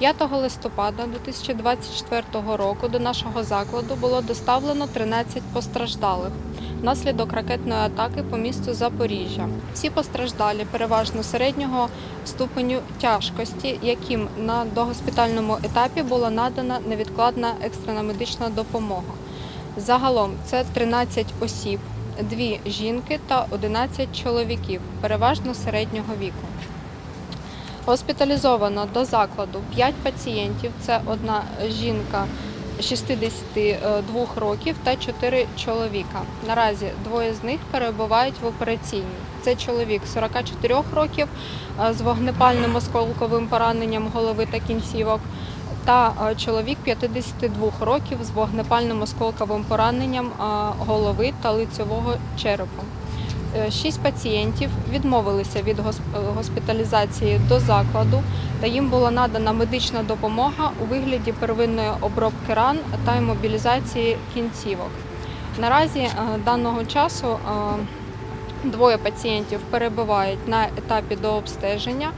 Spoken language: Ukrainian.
5 листопада 2024 року до нашого закладу було доставлено 13 постраждалих внаслідок ракетної атаки по місту Запоріжжя. Всі постраждалі переважно середнього ступеню тяжкості, яким на догоспітальному етапі була надана невідкладна екстрена медична допомога. Загалом це 13 осіб, дві жінки та 11 чоловіків, переважно середнього віку. Госпіталізовано до закладу 5 пацієнтів. Це одна жінка 62 років та 4 чоловіка. Наразі двоє з них перебувають в операційній. Це чоловік 44 років е, з вогнепальним осколковим пораненням голови та кінцівок. Та е, чоловік 52 років з вогнепальним осколковим пораненням е, голови та лицьового черепу. Е, Шість пацієнтів відмовилися від е, госпіталізації до закладу, та їм була надана медична допомога у вигляді первинної обробки ран та імобілізації кінцівок. Наразі е, даного часу двоє пацієнтів перебувають на етапі дообстеження.